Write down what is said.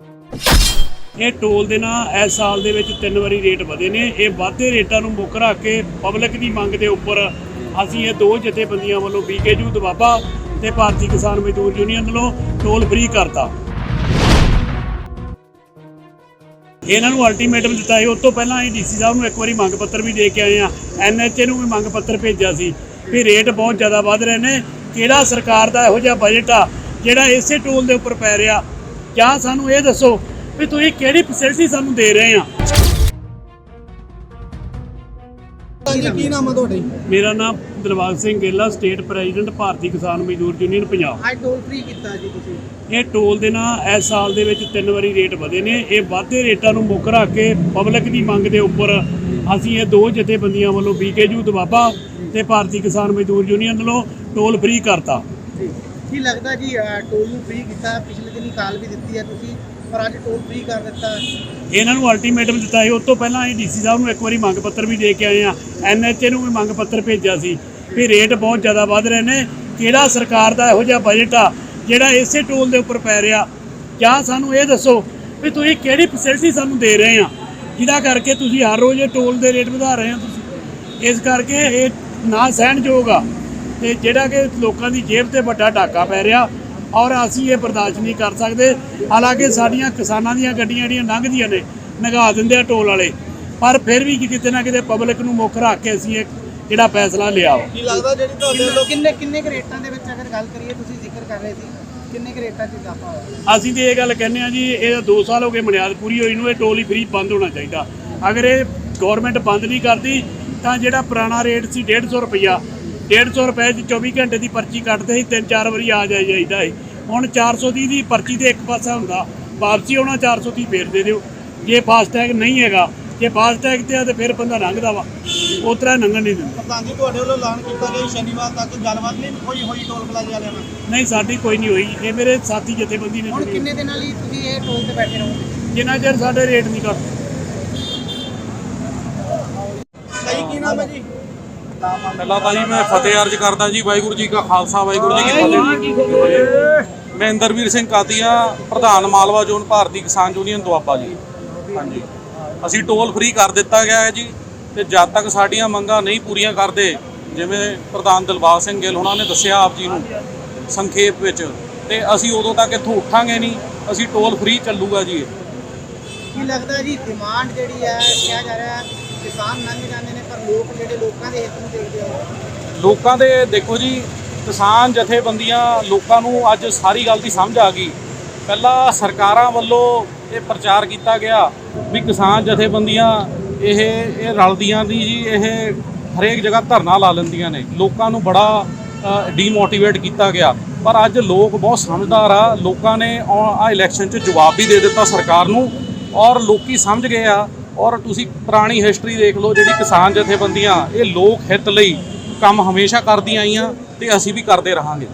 ਇਹ ਟੋਲ ਦੇ ਨਾਲ ਇਸ ਸਾਲ ਦੇ ਵਿੱਚ ਤਿੰਨ ਵਾਰੀ ਰੇਟ ਵਧੇ ਨੇ। ਇਹ ਵਾਧੇ ਰੇਟਾਂ ਨੂੰ ਮੁੱਖ ਰੱਖ ਕੇ ਪਬਲਿਕ ਦੀ ਮੰਗ ਦੇ ਉੱਪਰ ਅਸੀਂ ਇਹ ਦੋ ਜਥੇਬੰਦੀਆਂ ਵੱਲੋਂ ਬੀਕੇਯੂ ਦਵਾਬਾ ਤੇ ਭਾਰਤੀ ਕਿਸਾਨ ਮਜ਼ਦੂਰ ਯੂਨੀਅਨ ਵੱਲੋਂ ਟੋਲ ਫ੍ਰੀ ਕਰਤਾ। ਇਹਨਾਂ ਨੂੰ ਅਲਟੀਮੇਟਮ ਦਿੱਤਾ ਸੀ। ਉਸ ਤੋਂ ਪਹਿਲਾਂ ਅਸੀਂ ਡੀਸੀ ਸਾਹਿਬ ਨੂੰ ਇੱਕ ਵਾਰੀ ਮੰਗ ਪੱਤਰ ਵੀ ਦੇ ਕੇ ਆਏ ਆ ਐਨਐਚਏ ਨੂੰ ਵੀ ਮੰਗ ਪੱਤਰ ਭੇਜਿਆ ਸੀ ਵੀ ਰੇਟ ਬਹੁਤ ਜ਼ਿਆਦਾ ਵੱਧ ਰਹੇ ਨੇ। ਕਿਹੜਾ ਸਰਕਾਰ ਦਾ ਇਹੋ ਜਿਹਾ ਬਜਟ ਆ ਜਿਹੜਾ ਇਸੇ ਟੋਲ ਦੇ ਉੱਪਰ ਪੈ ਰਿਹਾ? ਜਾਂ ਸਾਨੂੰ ਇਹ ਦੱਸੋ ਵੀ ਤੁਸੀਂ ਕਿਹੜੀ ਫੈਸਿਲਿਟੀ ਸਾਨੂੰ ਦੇ ਰਹੇ ਆ? ਹਾਂਜੀ ਕੀ ਨਾਮ ਆ ਤੁਹਾਡੇ? ਮੇਰਾ ਨਾਮ Dilbagh Singh Gela state president Bharti Kisan Mazdoor Union Punjab. ਅੱਜ ਟੋਲ ਫ੍ਰੀ ਕੀਤਾ ਜੀ ਤੁਸੀਂ। ਇਹ ਟੋਲ ਦੇ ਨਾ ਇਸ ਸਾਲ ਦੇ ਵਿੱਚ ਤਿੰਨ ਵਾਰੀ ਰੇਟ ਵਧੇ ਨੇ। ਇਹ ਵਾਧੇ ਰੇਟਾਂ ਨੂੰ ਮੁੱਖ ਰੱਖ ਕੇ ਪਬਲਿਕ ਦੀ ਮੰਗ ਦੇ ਉੱਪਰ ਅਸੀਂ ਇਹ ਦੋ ਜਥੇਬੰਦੀਆਂ ਵੱਲੋਂ ਬੀਕੇਯੂ ਦਵਾਬਾ ਤੇ ਭਾਰਤੀ ਕਿਸਾਨ ਮਜ਼ਦੂਰ ਯੂਨੀਅਨ ਵੱਲੋਂ ਟੋਲ ਫ੍ਰੀ ਕਰਤਾ। ਜੀ। ਕੀ ਲੱਗਦਾ ਜੀ ਟੋਲ ਨੂੰ ਫ੍ਰੀ ਕੀਤਾ, ਪਿਛਲੇ ਦਿਨੀ ਕਾਲ ਵੀ ਦਿੱਤੀ ਹੈ ਤੁਸੀਂ, ਪਰ ਅੱਜ ਟੋਲ ਫ੍ਰੀ ਕਰ ਦਿੱਤਾ। ਇਹਨਾਂ ਨੂੰ ਅਲਟੀਮੇਟਮ ਦਿੱਤਾ ਸੀ। ਉਸ ਤੋਂ ਪਹਿਲਾਂ ਅਸੀਂ ਡੀਸੀ ਸਾਹਿਬ ਨੂੰ ਇੱਕ ਵਾਰੀ ਮੰਗ ਪੱਤਰ ਵੀ ਦੇ ਕੇ ਆਏ ਆ ਐਨਐਚਏ ਨੂੰ ਵੀ ਮੰਗ ਪੱਤਰ ਭੇਜਿਆ ਸੀ ਵੀ ਰੇਟ ਬਹੁਤ ਜ਼ਿਆਦਾ ਵੱਧ ਰਹੇ ਨੇ। ਕਿਹੜਾ ਸਰਕਾਰ ਦਾ ਇਹੋ ਜਿਹਾ ਬਜਟ ਆ, ਜਿਹੜਾ ਇਸੇ ਟੋਲ ਦੇ ਉੱਪਰ ਪੈ ਰਿਹਾ? ਜਾਂ ਸਾਨੂੰ ਇਹ ਦੱਸੋ ਵੀ ਤੁਸੀਂ ਕਿਹੜੀ ਫੈਸਿਲਿਟੀ ਸਾਨੂੰ ਦੇ ਰਹੇ ਆ ਜਿਹਦਾ ਕਰਕੇ ਤੁਸੀਂ ਹਰ ਰੋਜ਼ ਇਹ ਟੋਲ ਦੇ ਰੇਟ ਵਧਾ ਰਹੇ ਆ ਤੁਸੀਂ। ਇਸ ਕਰਕੇ ਇਹ ਨਾ ਸਹਿਣਯੋਗ ਆ। ਤੇ ਜਿਹੜਾ ਕਿ ਲੋਕਾਂ ਦੀ ਜੇਬ ਤੇ ਵੱਡਾ ਡਾਕਾ ਪੈ ਰਿਹਾ ਔਰ ਅਸੀਂ ਇਹ ਬਰਦਾਸ਼ਤ ਨਹੀਂ ਕਰ ਸਕਦੇ। ਹਾਲਾਂਕਿ ਸਾਡੀਆਂ ਕਿਸਾਨਾਂ ਦੀਆਂ ਗੱਡੀਆਂ ਜਿਹੜੀਆਂ ਲੰਘਦੀਆਂ ਨੇ ਨਗਾ ਦਿੰਦੇ ਆ ਟੋਲ ਵਾਲੇ। ਪਰ ਫਿਰ ਵੀ ਕਿਤੇ ਨਾ ਕਿਤੇ ਪਬਲਿਕ ਨੂੰ ਮੁੱਖ ਰੱਖ ਕੇ ਅਸੀਂ ਇਹ ਜਿਹੜਾ ਫੈਸਲਾ ਲਿਆ ਕੀ ਲੱਗਦਾ ਜਿਹੜੀ ਤੁਹਾਡੇ ਵੱਲੋਂ ਕਿੰਨੇ ਕਿੰਨੇ ਕੁ ਰੇਟਾਂ ਦੇ ਵਿੱਚ ਅਗਰ ਗੱਲ ਕਰੀਏ ਤੁਸੀਂ ਜ਼ਿਕਰ ਕਰ ਰਹੇ ਸੀ ਕਿੰਨੇ ਕੁ ਰੇਟਾਂ 'ਚ ਇਜ਼ਾਫਾ ਹੋਇਆ? ਅਸੀਂ ਤੇ ਇਹ ਗੱਲ ਕਹਿੰਦੇ ਆ ਜੀ ਇਹ 2 ਸਾਲ ਹੋ ਗਏ ਬੁਨਿਆਦ ਪੂਰੀ ਹੋਈ ਨੂੰ ਇਹ ਟੋਲ ਹੀ ਫ੍ਰੀ ਬੰਦ ਹੋਣਾ ਚਾਹੀਦਾ। ਅਗਰ ਇਹ ਗਵਰਨਮੈਂਟ ਬੰਦ ਨਹੀਂ ਕਰਦੀ ਤਾਂ ਜਿਹੜਾ ਪੁਰਾਣਾ ਰੇਟ ਸੀ 150 ਰੁਪਈਆ 150 ਰੁਪਏ ਦੀ 24 ਘੰਟੇ ਦੀ ਪਰਚੀ ਕੱਟਦੇ ਸੀ ਤਿੰਨ ਚਾਰ ਵਾਰੀ ਆ ਜਾਈ ਜਾਈਦਾ ਸੀ। ਹੁਣ 430 ਦੀ ਪਰਚੀ ਤੇ ਇੱਕ ਪਾਸਾ ਹੁੰਦਾ ਵਾਪਸੀ ਆਉਣਾ 430 ਫੇਰ ਦੇ ਦਿਓ। ਜੇ ਫਾਸਟੈਗ ਨਹੀਂ ਹੈਗਾ ਜੇ ਫਾਸਟੈਗ ਤੇ ਆ ਤੇ ਫਿਰ ਬੰਦਾ ਲੰਘਦਾ ਵਾ ਉਸ ਤਰ੍ਹਾਂ ਲੰਘਣ ਨਹੀਂ ਦਿੰਦਾ। ਪ੍ਰਧਾਨ ਜੀ ਤੁਹਾਡੇ ਵੱਲੋਂ ਐਲਾਨ ਕੀਤਾ ਗਿਆ ਸ਼ਨੀਵਾਰ ਤੱਕ ਗੱਲਬਾਤ ਨਹੀਂ ਹੋਈ ਹੋਈ ਟੋਲ ਪਲਾਜ਼ੇ ਵਾਲਿਆਂ ਨਾਲ? ਨਹੀਂ ਸਾਡੀ ਕੋਈ ਨਹੀਂ ਹੋਈ। ਇਹ ਮੇਰੇ ਸਾਥੀ ਜਥੇਬੰਦੀ ਨੇ ਹੁਣ ਕਿੰਨੇ ਦਿਨਾਂ ਲਈ ਤੁਸੀਂ ਇਹ ਟੋਲ ਤੇ ਬੈਠੇ ਰਹੋਗੇ? ਜਿੰਨਾ ਚਿਰ ਸਾਡੇ ਰੇਟ ਨਹੀਂ ਘੱਟਦੇ ਸਹੀ ਕੀ ਨਾਮ ਹੈ ਜੀ ਪਹਿਲਾਂ ਤਾਂ ਜੀ ਮੈਂ ਫਤਿਹ ਅਰਜ ਕਰਦਾ ਜੀ ਵਾਹਿਗੁਰੂ ਜੀ ਕਾ ਖਾਲਸਾ ਵਾਹਿਗੁਰੂ ਜੀ ਕੀ ਫਤਿਹ। ਮੈਂ ਇੰਦਰਵੀਰ ਸਿੰਘ ਕਾਦੀਆ ਪ੍ਰਧਾਨ ਮਾਲਵਾ ਜ਼ੋਨ ਭਾਰਤੀ ਕਿਸਾਨ ਯੂਨੀਅਨ ਦੁਆਬਾ ਜੀ। ਹਾਂਜੀ। ਅਸੀਂ ਟੋਲ ਫ੍ਰੀ ਕਰ ਦਿੱਤਾ ਗਿਆ ਹੈ ਜੀ ਤੇ ਜਦ ਤੱਕ ਸਾਡੀਆਂ ਮੰਗਾਂ ਨਹੀਂ ਪੂਰੀਆਂ ਕਰਦੇ ਜਿਵੇਂ ਪ੍ਰਧਾਨ ਦਿਲਬਾਗ ਸਿੰਘ ਗਿੱਲ ਉਹਨਾਂ ਨੇ ਦੱਸਿਆ ਆਪ ਜੀ ਨੂੰ ਸੰਖੇਪ ਵਿੱਚ ਤੇ ਅਸੀਂ ਉਦੋਂ ਤੱਕ ਇੱਥੋਂ ਉੱਠਾਂਗੇ ਨਹੀਂ ਅਸੀਂ ਟੋਲ ਫ੍ਰੀ ਚੱਲੂਗਾ ਜੀ ਕੀ ਲੱਗਦਾ ਜੀ ਡਿਮਾਂਡ ਜਿਹੜੀ ਹੈ ਕਿਹਾ ਜਾ ਰਿਹਾ ਹੈ ਕਿਸਾਨ ਲੰਘ ਜਾਂਦੇ ਨੇ, ਪਰ ਲੋਕ ਜਿਹੜੇ ਲੋਕਾਂ ਦੇ ਹਿੱਤ ਨੂੰ ਦੇਖਦੇ ਹੋ ਲੋਕਾਂ ਦੇ, ਦੇਖੋ ਜੀ, ਕਿਸਾਨ ਜਥੇਬੰਦੀਆਂ ਲੋਕਾਂ ਨੂੰ ਅੱਜ ਸਾਰੀ ਗੱਲ ਦੀ ਸਮਝ ਆ ਗਈ। ਪਹਿਲਾਂ ਸਰਕਾਰਾਂ ਵੱਲੋਂ ਇਹ ਪ੍ਰਚਾਰ ਕੀਤਾ ਗਿਆ ਵੀ ਕਿਸਾਨ ਜਥੇਬੰਦੀਆਂ ਇਹ ਇਹ ਰਲਦੀਆਂ ਦੀ ਜੀ, ਇਹ ਹਰੇਕ ਜਗ੍ਹਾ ਧਰਨਾ ਲਾ ਲੈਂਦੀਆਂ ਨੇ। ਲੋਕਾਂ ਨੂੰ ਬੜਾ ਡੀਮੋਟੀਵੇਟ ਕੀਤਾ ਗਿਆ। ਪਰ ਅੱਜ ਲੋਕ ਬਹੁਤ ਸਮਝਦਾਰ ਆ। ਲੋਕਾਂ ਨੇ ਆ ਇਲੈਕਸ਼ਨ 'ਚ ਜਵਾਬ ਵੀ ਦੇ ਦਿੱਤਾ ਸਰਕਾਰ ਨੂੰ। ਔਰ ਲੋਕੀ ਸਮਝ ਗਏ ਆ ਔਰ ਤੁਸੀਂ ਪੁਰਾਣੀ ਹਿਸਟਰੀ ਦੇਖ ਲਓ ਜਿਹੜੀ ਕਿਸਾਨ ਜਥੇਬੰਦੀਆਂ, ਇਹ ਲੋਕ ਹਿੱਤ ਲਈ ਕੰਮ ਹਮੇਸ਼ਾ ਕਰਦੀਆਂ ਆਈਆਂ ਤੇ ਅਸੀਂ ਵੀ ਕਰਦੇ ਰਹਾਂਗੇ।